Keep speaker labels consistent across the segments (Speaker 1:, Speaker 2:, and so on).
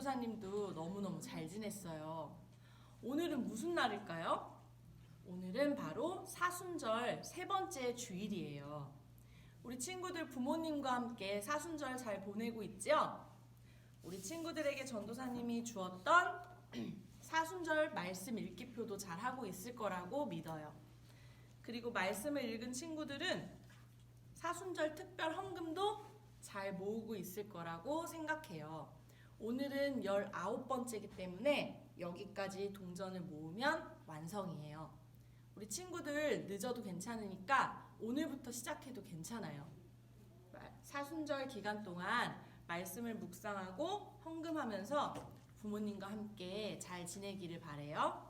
Speaker 1: 전도사님도 너무너무 잘 지냈어요. 오늘은 무슨 날일까요? 오늘은 바로 사순절 세 번째 주일이에요. 우리 친구들 부모님과 함께 사순절 잘 보내고 있죠? 우리 친구들에게 전도사님이 주었던 사순절 말씀 읽기표도 잘 하고 있을 거라고 믿어요. 그리고 말씀을 읽은 친구들은 사순절 특별 헌금도 잘 모으고 있을 거라고 생각해요. 오늘은 19번째이기 때문에 여기까지 동전을 모으면 완성이에요. 우리 친구들 늦어도 괜찮으니까 오늘부터 시작해도 괜찮아요. 사순절 기간 동안 말씀을 묵상하고 헌금하면서 부모님과 함께 잘 지내기를 바래요.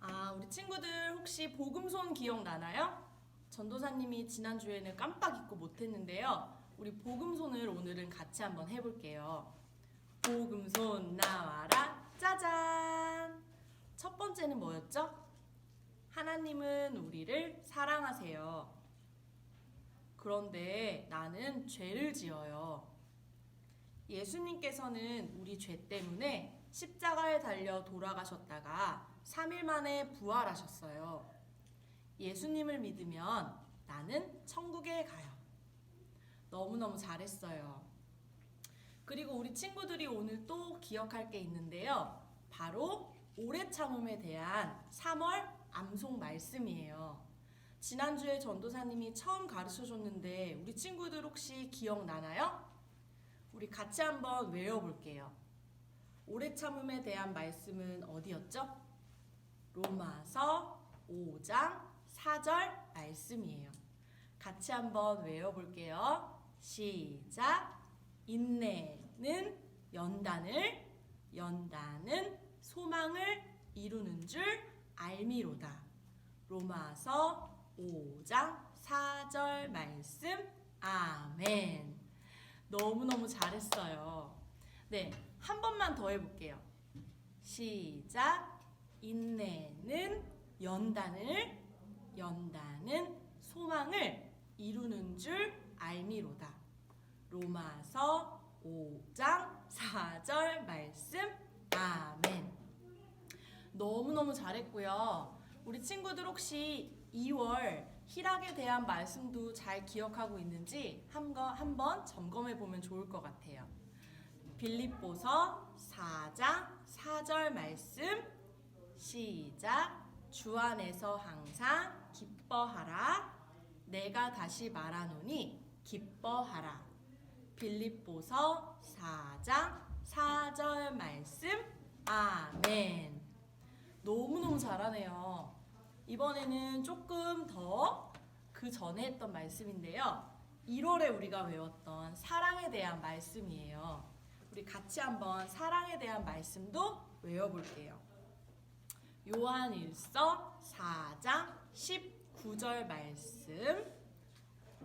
Speaker 1: 아, 우리 친구들 혹시 복음손 기억나나요? 전도사님이 지난주에는 깜빡 잊고 못했는데요. 우리 복음손을 오늘은 같이 한번 해볼게요. 복음손 나와라 짜잔! 첫 번째는 뭐였죠? 하나님은 우리를 사랑하세요. 그런데 나는 죄를 지어요. 예수님께서는 우리 죄 때문에 십자가에 달려 돌아가셨다가 3일 만에 부활하셨어요. 예수님을 믿으면 나는 천국에 가요. 너무너무 잘했어요. 그리고 우리 친구들이 오늘 또 기억할 게 있는데요. 바로 오래 참음에 대한 3월 암송 말씀이에요. 지난주에 전도사님이 처음 가르쳐 줬는데 우리 친구들 혹시 기억나나요? 우리 같이 한번 외워볼게요. 오래 참음에 대한 말씀은 어디였죠? 로마서 5장 4절 말씀이에요. 같이 한번 외워볼게요. 시작. 인내는 연단을, 연단은 소망을 이루는 줄 알미로다. 로마서 5장 4절 말씀. 아멘. 너무너무 잘했어요. 네, 한 번만 더 해볼게요. 시작. 인내는 연단을, 연단은 소망을 이루는 줄 알미로다. 로마서 5장 4절 말씀. 아멘. 너무너무 잘했고요. 우리 친구들 혹시 2월 희락에 대한 말씀도 잘 기억하고 있는지 한번 점검해 보면 좋을 것 같아요. 빌립보서 4장 4절 말씀 시작 주 안에서 항상 기뻐하라 내가 다시 말하노니 기뻐하라 빌립보서 4장 4절 말씀. 아멘. 너무너무 잘하네요. 이번에는 조금 더 그 전에 했던 말씀인데요. 1월에 우리가 외웠던 사랑에 대한 말씀이에요. 우리 같이 한번 사랑에 대한 말씀도 외워볼게요. 요한일서 4장 19절 말씀.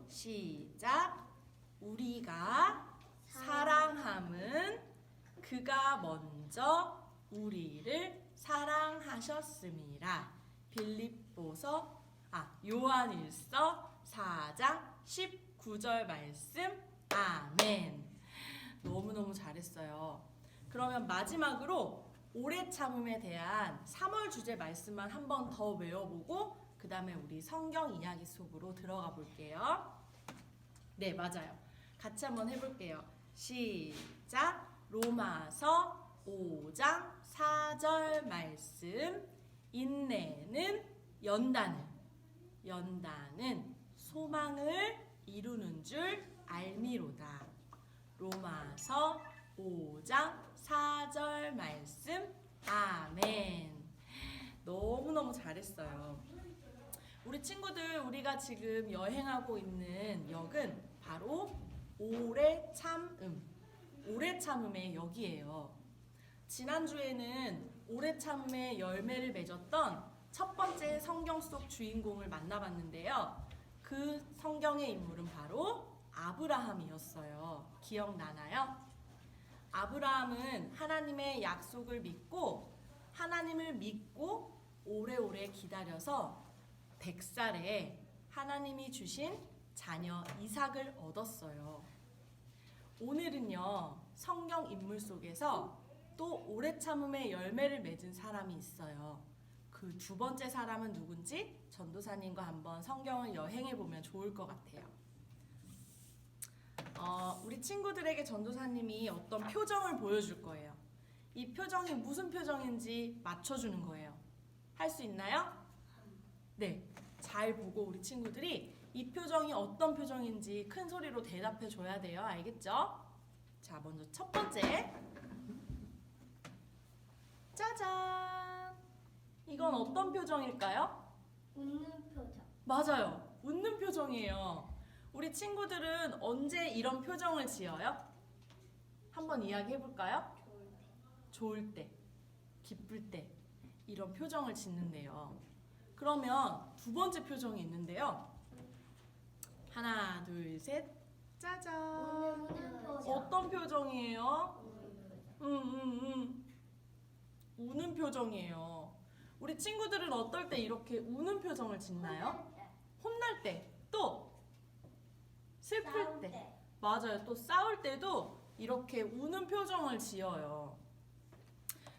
Speaker 1: 시작 우리가 사랑함은 그가 먼저 우리를 사랑하셨음이라 빌립보서 아 요한일서 4장 19절 말씀 아멘 너무너무 잘했어요 그러면 마지막으로 오래 참음에 대한 3월 주제 말씀만 한 번 더 외워보고 그 다음에 우리 성경 이야기 속으로 들어가 볼게요. 네, 맞아요. 같이 한번 해볼게요. 시작. 로마서 5장 4절 말씀. 인내는 연단을, 연단은 소망을 이루는 줄 알미로다. 로마서 5장 4절 말씀 아멘 너무너무 잘했어요 우리 친구들 우리가 지금 여행하고 있는 역은 바로 오래 참음. 오래 참음의 역이에요. 지난주에는 오래 참음의 열매를 맺었던 첫 번째 성경 속 주인공을 만나봤는데요. 그 성경의 인물은 바로 아브라함이었어요. 기억나나요? 아브라함은 하나님의 약속을 믿고 하나님을 믿고 오래오래 기다려서 100살에 하나님이 주신 자녀 이삭을 얻었어요. 오늘은요. 성경 인물 속에서 또 오래 참음의 열매를 맺은 사람이 있어요. 그 두 번째 사람은 누군지 전도사님과 한번 성경을 여행해 보면 좋을 것 같아요. 어, 우리 친구들에게 전도사님이 어떤 표정을 보여줄 거예요. 이 표정이 무슨 표정인지 맞춰주는 거예요. 할 수 있나요? 네. 잘 보고 우리 친구들이 이 표정이 어떤 표정인지 큰 소리로 대답해 줘야 돼요. 알겠죠? 자, 먼저 첫 번째. 짜잔. 이건 어떤 표정일까요?
Speaker 2: 웃는 표정.
Speaker 1: 맞아요. 웃는 표정이에요. 우리 친구들은 언제 이런 표정을 지어요? 한번 이야기해 볼까요?
Speaker 2: 좋을 때.
Speaker 1: 좋을 때, 기쁠 때 이런 표정을 짓는데요. 그러면 두 번째 표정이 있는데요. 하나, 둘, 셋. 짜잔. 어떤 표정이에요? 음, 음, 음. 우는 표정이에요. 우리 친구들은 어떨 때 이렇게 우는 표정을 짓나요?
Speaker 2: 혼날 때.
Speaker 1: 또 슬플. 때. 맞아요. 또 싸울 때도 이렇게 우는 표정을 지어요.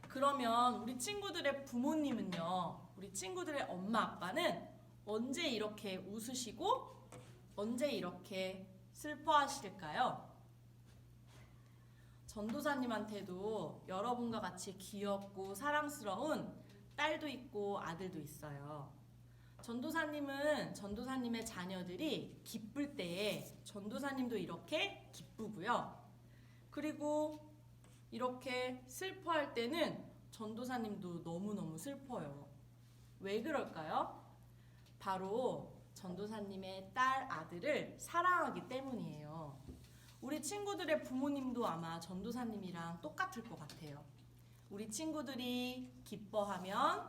Speaker 1: 그러면 우리 친구들의 부모님은요, 우리 친구들의 엄마 아빠는 언제 이렇게 웃으시고 언제 이렇게 슬퍼하실까요? 전도사님한테도 여러분과 같이 귀엽고 사랑스러운 딸도 있고 아들도 있어요. 전도사님은 전도사님의 자녀들이 기쁠 때에 전도사님도 이렇게 기쁘고요. 그리고 이렇게 슬퍼할 때는 전도사님도 너무너무 슬퍼요. 왜 그럴까요? 바로 전도사님의 딸, 아들을 사랑하기 때문이에요. 우리 친구들의 부모님도 아마 전도사님이랑 똑같을 것 같아요. 우리 친구들이 기뻐하면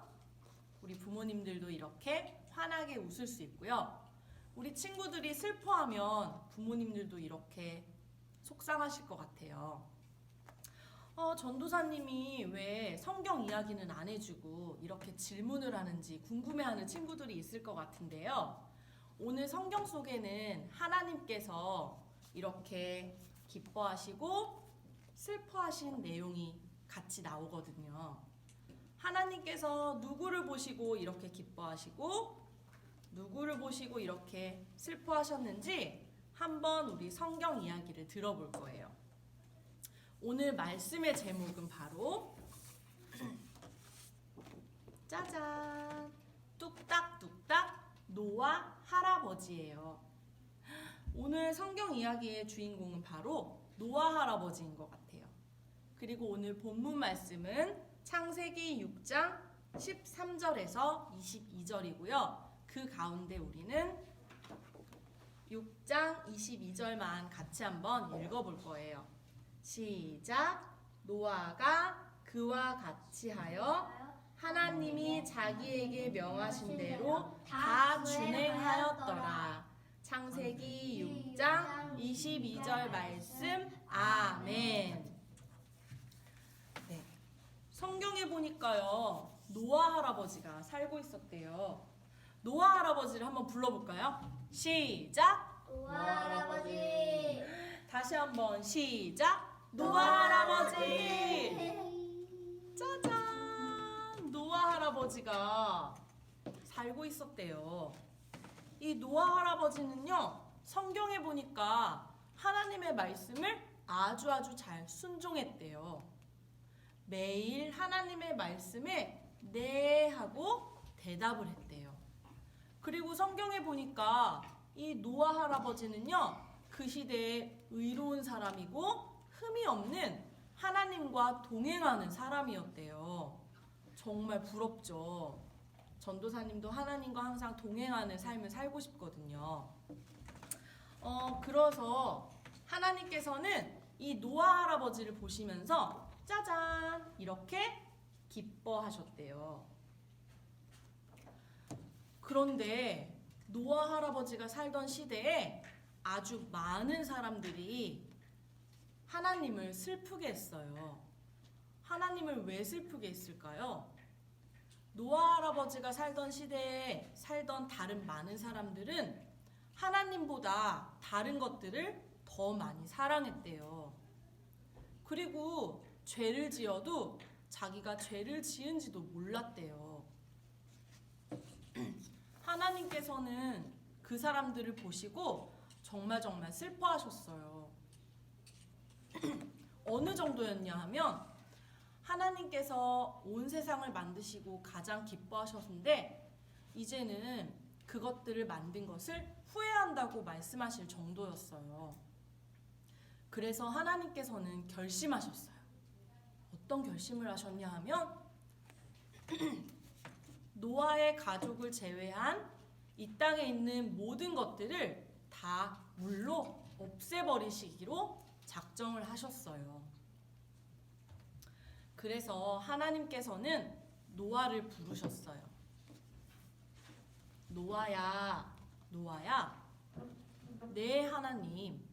Speaker 1: 우리 부모님들도 이렇게 환하게 웃을 수 있고요. 우리 친구들이 슬퍼하면 부모님들도 이렇게 속상하실 것 같아요. 어, 전도사님이 왜 성경 이야기는 안 해주고 이렇게 질문을 하는지 궁금해하는 친구들이 있을 것 같은데요. 오늘 성경 속에는 하나님께서 이렇게 기뻐하시고 슬퍼하신 내용이 같이 나오거든요. 하나님께서 누구를 보시고 이렇게 기뻐하시고 누구를 보시고 이렇게 슬퍼하셨는지 한번 우리 성경 이야기를 들어볼 거예요. 오늘 말씀의 제목은 바로 짜잔 노아 할아버지예요. 오늘 성경 이야기의 주인공은 바로 노아 할아버지인 것 같아요. 그리고 오늘 본문 말씀은 창세기 6장 13절에서 22절이고요. 그 가운데 우리는 6장 22절만 같이 한번 읽어볼 거예요. 시작. 노아가 그와 같이 하여 하나님이 자기에게 명하신 대로 다 준행하였더라. 창세기 6장 22절 말씀. 아멘. 네. 성경에 보니까요. 노아 할아버지가 살고 있었대요. 노아 할아버지를 한번 불러볼까요? 시작.
Speaker 2: 노아 할아버지.
Speaker 1: 다시 한번 시작. 노아 할아버지. 짜잔! 노아 할아버지가 살고 있었대요. 이 노아 할아버지는요, 성경에 보니까 하나님의 말씀을 아주 아주 잘 순종했대요. 매일 하나님의 말씀에 네 하고 대답을 했대요. 그리고 성경에 보니까 이 노아 할아버지는요, 그 시대에 의로운 사람이고 흠이 없는 하나님과 동행하는 사람이었대요. 정말 부럽죠. 전도사님도 하나님과 항상 동행하는 삶을 살고 싶거든요. 어, 그래서 하나님께서는 이 노아 할아버지를 보시면서 짜잔! 이렇게 기뻐하셨대요. 그런데 노아 할아버지가 살던 시대에 아주 많은 사람들이 하나님을 슬프게 했어요. 하나님을 왜 슬프게 했을까요? 노아 할아버지가 살던 시대에 살던 다른 많은 사람들은 하나님보다 다른 것들을 더 많이 사랑했대요. 그리고 죄를 지어도 자기가 죄를 지은지도 몰랐대요. 하나님께서는 그 사람들을 보시고 정말 정말 슬퍼하셨어요. 어느 정도였냐 하면 하나님께서 온 세상을 만드시고 가장 기뻐하셨는데 이제는 그것들을 만든 것을 후회한다고 말씀하실 정도였어요. 그래서 하나님께서는 결심하셨어요. 어떤 결심을 하셨냐 하면 노아의 가족을 제외한 이 땅에 있는 모든 것들을 다 물로 없애버리시기로 작정을 하셨어요. 그래서 하나님께서는 노아를 부르셨어요. 노아야, 노아야, 내 하나님,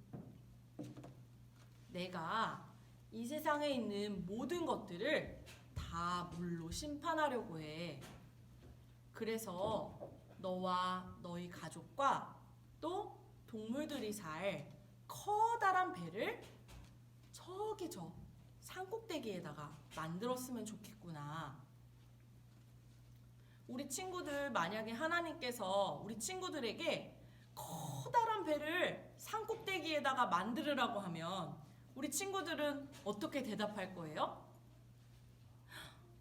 Speaker 1: 내가 이 세상에 있는 모든 것들을 다 물로 심판하려고 해. 그래서 너와 너희 가족과 또 동물들이 살 커다란 배를 저기 저 산꼭대기에다가 만들었으면 좋겠구나. 우리 친구들 만약에 하나님께서 우리 친구들에게 커다란 배를 산꼭대기에다가 만들으라고 하면 우리 친구들은 어떻게 대답할 거예요?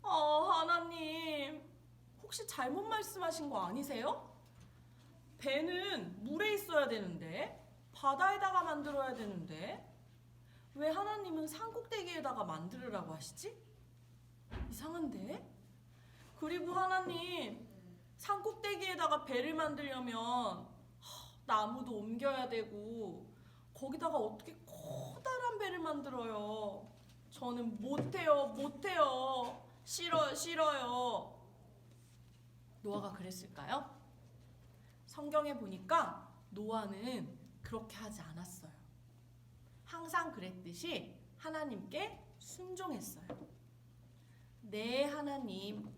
Speaker 1: 어, 하나님, 혹시 잘못 말씀하신 거 아니세요? 배는 물에 있어야 되는데, 바다에다가 만들어야 되는데, 왜 하나님은 산꼭대기에다가 만들으라고 하시지? 이상한데? 그리고 하나님, 산꼭대기에다가 배를 만들려면 하, 나무도 옮겨야 되고, 거기다가 어떻게 커다란 배를 만들어요? 저는 못해요, 못해요. 싫어요, 싫어요. 노아가 그랬을까요? 성경에 보니까 노아는 그렇게 하지 않았어요. 항상 그랬듯이 하나님께 순종했어요. 네, 하나님.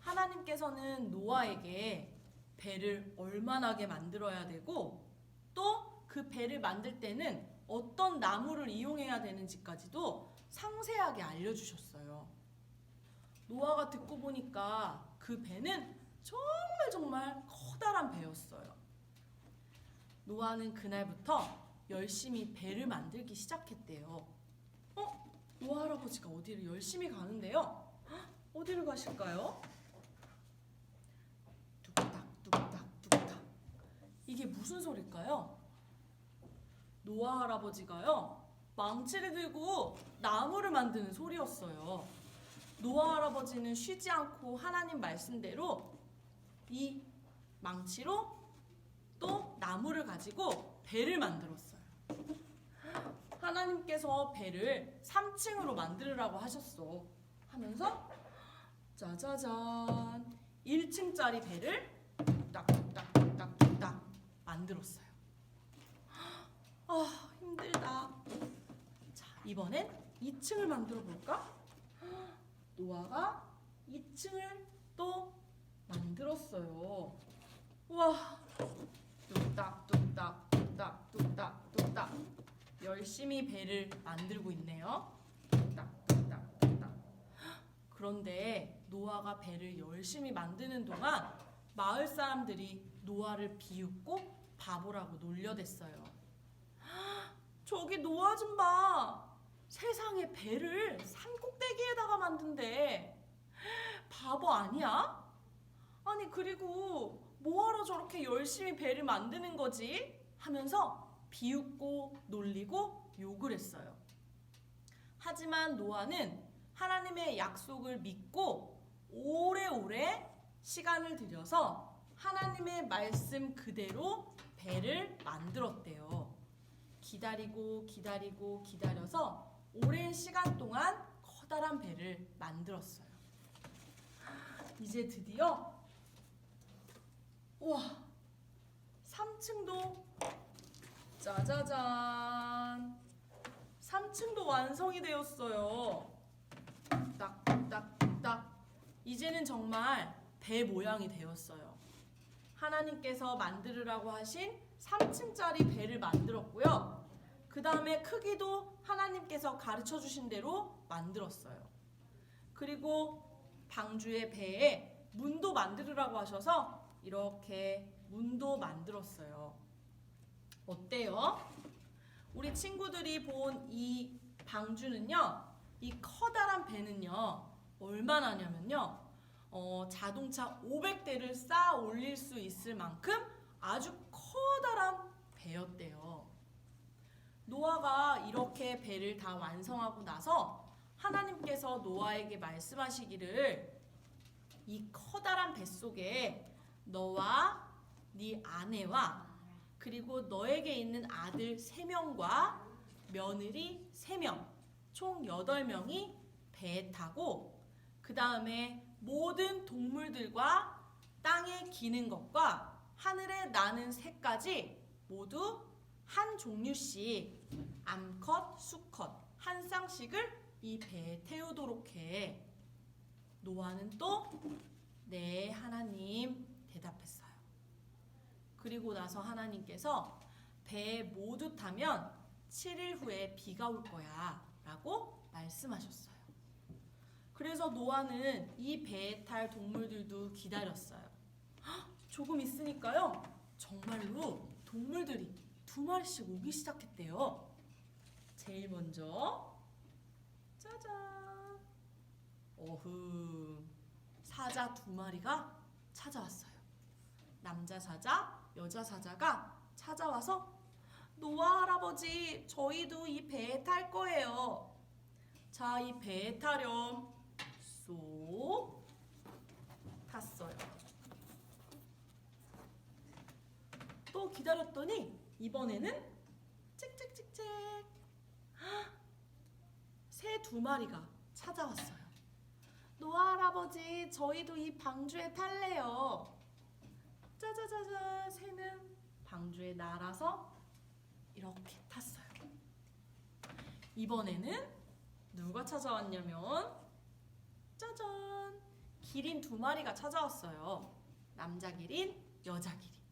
Speaker 1: 하나님께서는 노아에게 배를 얼마나게 만들어야 되고 또 그 배를 만들 때는 어떤 나무를 이용해야 되는지까지도 상세하게 알려주셨어요. 노아가 듣고 보니까 그 배는 정말 정말 커다란 배였어요. 노아는 그날부터 열심히 배를 만들기 시작했대요. 어? 노아 할아버지가 어디를 열심히 가는데요? 헉, 어디를 가실까요? 뚝딱 뚝딱 뚝딱 이게 무슨 소릴까요? 노아 할아버지가요 망치를 들고 나무를 만드는 소리였어요. 노아 할아버지는 쉬지 않고 하나님 말씀대로 이 망치로 또 나무를 가지고 배를 만들었어요. 하나님께서 배를 3층으로 만들으라고 하셨어. 하면서 짜자잔 1층짜리 배를 뚝딱뚝딱뚝딱뚝딱 만들었어요. 아 힘들다. 자 이번엔 2층을 만들어 볼까? 노아가 2층을 또 만들었어요. 와 뚝딱 뚝딱 뚝딱 뚝딱 뚝딱 열심히 배를 만들고 있네요. 뚝딱 뚝딱 뚝딱. 그런데 노아가 배를 열심히 만드는 동안 마을 사람들이 노아를 비웃고 바보라고 놀려댔어요. 저기 노아 좀 봐. 세상에 배를 산꼭대기에다가 만든대. 바보 아니야? 아니 그리고 뭐하러 저렇게 열심히 배를 만드는 거지? 하면서 비웃고 놀리고 욕을 했어요. 하지만 노아는 하나님의 약속을 믿고 오래오래 시간을 들여서 하나님의 말씀 그대로 배를 만들었대요. 기다리고 기다리고 기다려서 오랜 시간 동안 커다란 배를 만들었어요. 이제 드디어 우와 3층도 짜자잔 3층도 완성이 되었어요. 딱딱딱 이제는 정말 배 모양이 되었어요. 하나님께서 만들으라고 하신 3층짜리 배를 만들었고요. 그 다음에 크기도 하나님께서 가르쳐 주신 대로 만들었어요. 그리고 방주의 배에 문도 만들으라고 하셔서 이렇게 문도 만들었어요. 어때요? 우리 친구들이 본 이 방주는요, 이 커다란 배는요, 얼마나냐면요, 어, 자동차 500대를 쌓아 올릴 수 있을 만큼 아주 커다란 배였대요. 노아가 이렇게 배를 다 완성하고 나서 하나님께서 노아에게 말씀하시기를 이 커다란 배 속에 너와 네 아내와 그리고 너에게 있는 아들 세명과 며느리 세명총 여덟 명이 배에 타고 그 다음에 모든 동물들과 땅에 기는 것과 하늘에 나는 새까지 모두 한 종류씩 암컷, 수컷 한 쌍씩을 이 배에 태우도록 해. 노아는 또 네, 하나님. 그리고 나서 하나님께서 배에 모두 타면 7일 후에 비가 올 거야 라고 말씀하셨어요. 그래서 노아는 이 배에 탈 동물들도 기다렸어요. 헉, 조금 있으니까요. 정말로 동물들이 두 마리씩 오기 시작했대요. 제일 먼저 짜잔 어흥 사자 두 마리가 찾아왔어요. 남자 사자, 여자 사자가 찾아와서 노아 할아버지, 저희도 이 배에 탈 거예요. 자, 이 배에 타렴. 쏙 탔어요. 또 기다렸더니 이번에는 찍찍찍찍 새 두 마리가 찾아왔어요. 노아 할아버지, 저희도 이 방주에 탈래요. 짜자자자, 새는 방주에 날아서 이렇게 탔어요. 이번에는 누가 찾아왔냐면 짜잔, 기린 두 마리가 찾아왔어요. 남자 기린, 여자 기린.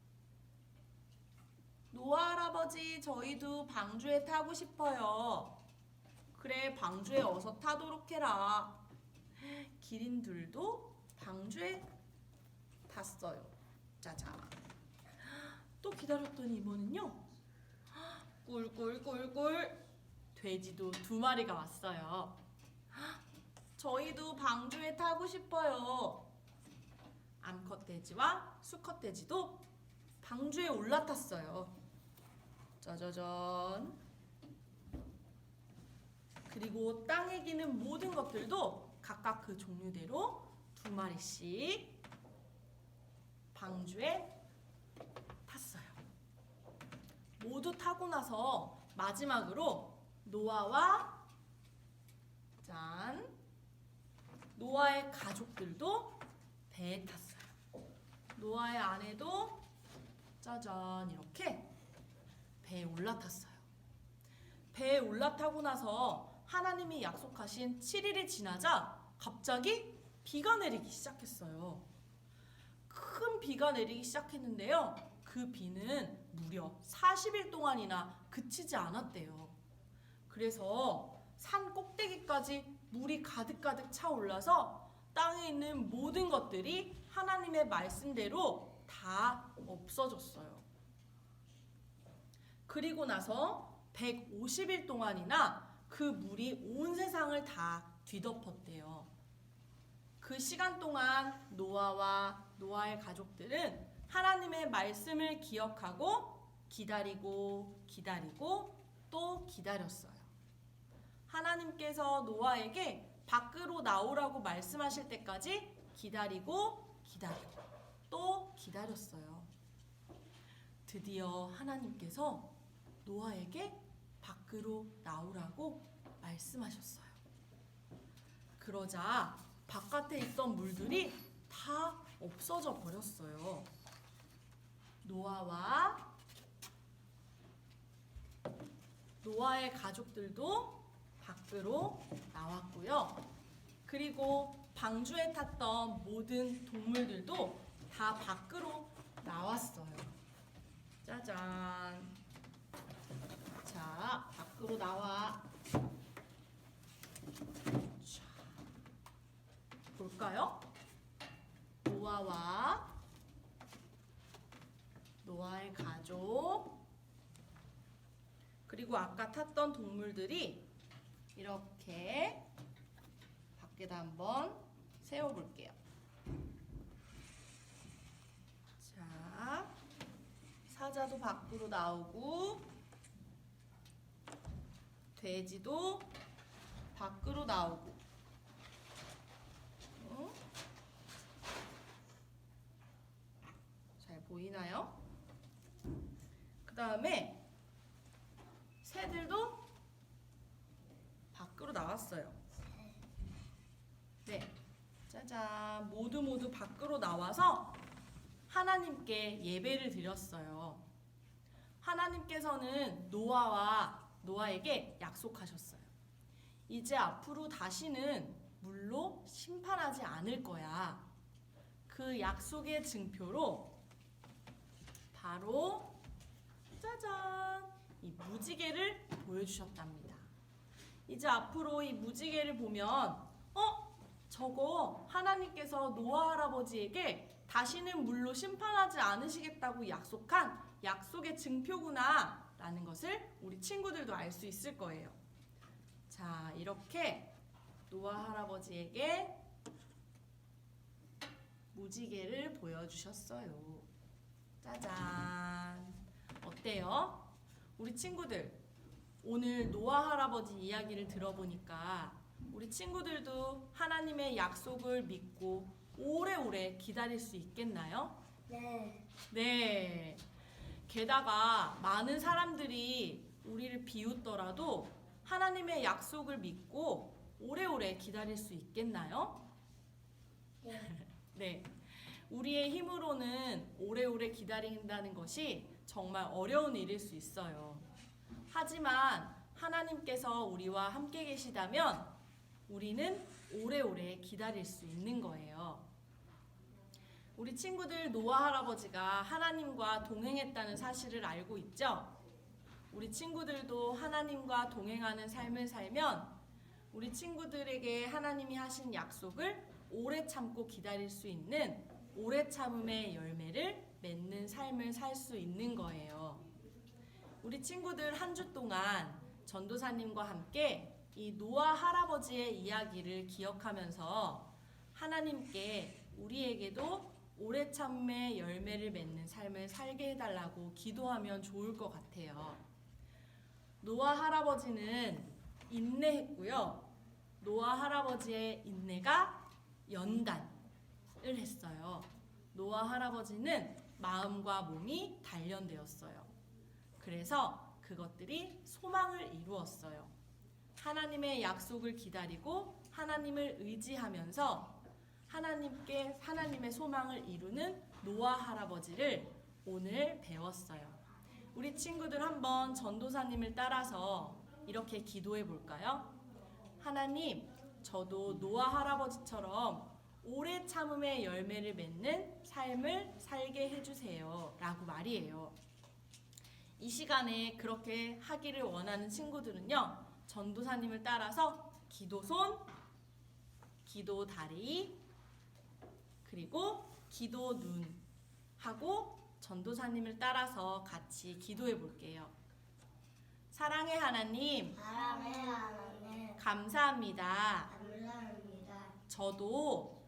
Speaker 1: 노아 할아버지, 저희도 방주에 타고 싶어요. 그래, 방주에 어서 타도록 해라. 기린들도 방주에 탔어요. 짜잔. 또 기다렸더니 이번엔요. 꿀꿀꿀꿀 돼지도 두 마리가 왔어요. 저희도 방주에 타고 싶어요. 암컷 돼지와 수컷 돼지도 방주에 올라탔어요. 짜자잔. 그리고 땅에 기는 모든 것들도 각각 그 종류대로 두 마리씩 방주에 탔어요. 모두 타고 나서 마지막으로 노아와 짠 노아의 가족들도 배에 탔어요. 노아의 아내도 짜잔 이렇게 배에 올라탔어요. 배에 올라타고 나서 하나님이 약속하신 7일이 지나자 갑자기 비가 내리기 시작했어요. 큰 비가 내리기 시작했는데요. 그 비는 무려 40일 동안이나 그치지 않았대요. 그래서 산 꼭대기까지 물이 가득가득 차 올라서 땅에 있는 모든 것들이 하나님의 말씀대로 다 없어졌어요. 그리고 나서 150일 동안이나 그 물이 온 세상을 다 뒤덮었대요. 그 시간 동안 노아와 노아의 가족들은 하나님의 말씀을 기억하고 기다리고 기다리고 또 기다렸어요. 하나님께서 노아에게 밖으로 나오라고 말씀하실 때까지 기다리고 기다리고 또 기다렸어요. 드디어 하나님께서 노아에게 밖으로 나오라고 말씀하셨어요. 그러자 바깥에 있던 물들이 다 없어져 버렸어요. 노아와 노아의 가족들도 밖으로 나왔고요. 그리고 방주에 탔던 모든 동물들도 다 밖으로 나왔어요. 짜잔. 자, 밖으로 나와. 볼까요? 노아와 노아의 가족 그리고 아까 탔던 동물들이 이렇게 밖에다 한번 세워볼게요. 자, 사자도 밖으로 나오고 돼지도 밖으로 나오고 어? 잘 보이나요? 그 다음에 새들도 밖으로 나왔어요. 네, 짜잔. 모두 모두 밖으로 나와서 하나님께 예배를 드렸어요. 하나님께서는 노아와 노아에게 약속하셨어요. 이제 앞으로 다시는 물로 심판하지 않을 거야. 그 약속의 증표로 바로 짜잔 이 무지개를 보여주셨답니다. 이제 앞으로 이 무지개를 보면 어 저거 하나님께서 노아 할아버지에게 다시는 물로 심판하지 않으시겠다고 약속한 약속의 증표구나 라는 것을 우리 친구들도 알 수 있을 거예요. 자 이렇게 노아 할아버지에게 무지개를 보여주셨어요. 짜잔. 어때요? 우리 친구들, 오늘 노아 할아버지 이야기를 들어보니까 우리 친구들도 하나님의 약속을 믿고 오래오래 기다릴 수 있겠나요?
Speaker 2: 네.
Speaker 1: 네. 게다가 많은 사람들이 우리를 비웃더라도 하나님의 약속을 믿고 오래오래 기다릴 수 있겠나요?
Speaker 2: 네.
Speaker 1: 네. 우리의 힘으로는 오래오래 기다린다는 것이 정말 어려운 일일 수 있어요. 하지만 하나님께서 우리와 함께 계시다면 우리는 오래오래 기다릴 수 있는 거예요. 우리 친구들 노아 할아버지가 하나님과 동행했다는 사실을 알고 있죠? 우리 친구들도 하나님과 동행하는 삶을 살면 우리 친구들에게 하나님이 하신 약속을 오래 참고 기다릴 수 있는 오래 참음의 열매를 맺는 삶을 살 수 있는 거예요. 우리 친구들 한 주 동안 전도사님과 함께 이 노아 할아버지의 이야기를 기억하면서 하나님께 우리에게도 오래 참음의 열매를 맺는 삶을 살게 해달라고 기도하면 좋을 것 같아요. 노아 할아버지는 인내했고요. 노아 할아버지의 인내가 연단을 했어요. 노아 할아버지는 마음과 몸이 단련되었어요. 그래서 그것들이 소망을 이루었어요. 하나님의 약속을 기다리고 하나님을 의지하면서 하나님께 하나님의 소망을 이루는 노아 할아버지를 오늘 배웠어요. 우리 친구들 한번 전도사님을 따라서 이렇게 기도해 볼까요? 하나님, 저도 노아 할아버지처럼 오래 참음의 열매를 맺는 삶을 살게 해주세요. 라고 말이에요. 이 시간에 그렇게 하기를 원하는 친구들은요, 전도사님을 따라서 기도 손, 기도 다리, 그리고 기도 눈 하고 전도사님을 따라서 같이 기도해 볼게요. 사랑의 하나님,
Speaker 2: 사랑의 하나님
Speaker 1: 감사합니다.
Speaker 2: 감사합니다.
Speaker 1: 저도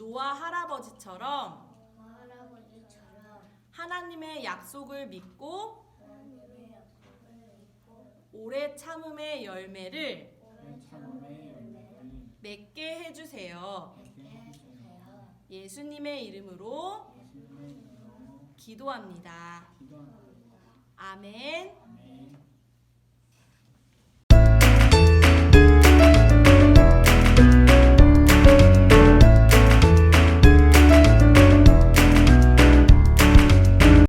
Speaker 1: 노아 할아버지처럼
Speaker 2: 할아버지처럼
Speaker 1: 하나님의 약속을 믿고
Speaker 2: 하나님의 약속을 믿고
Speaker 1: 오래 참음의 열매를
Speaker 2: 오래 참음의 열매를
Speaker 1: 맺게 해주세요.
Speaker 2: 맺게 해주세요. 예수님의 이름으로
Speaker 1: 기도합니다.
Speaker 2: 기도합니다.
Speaker 1: 아멘.
Speaker 2: 아멘.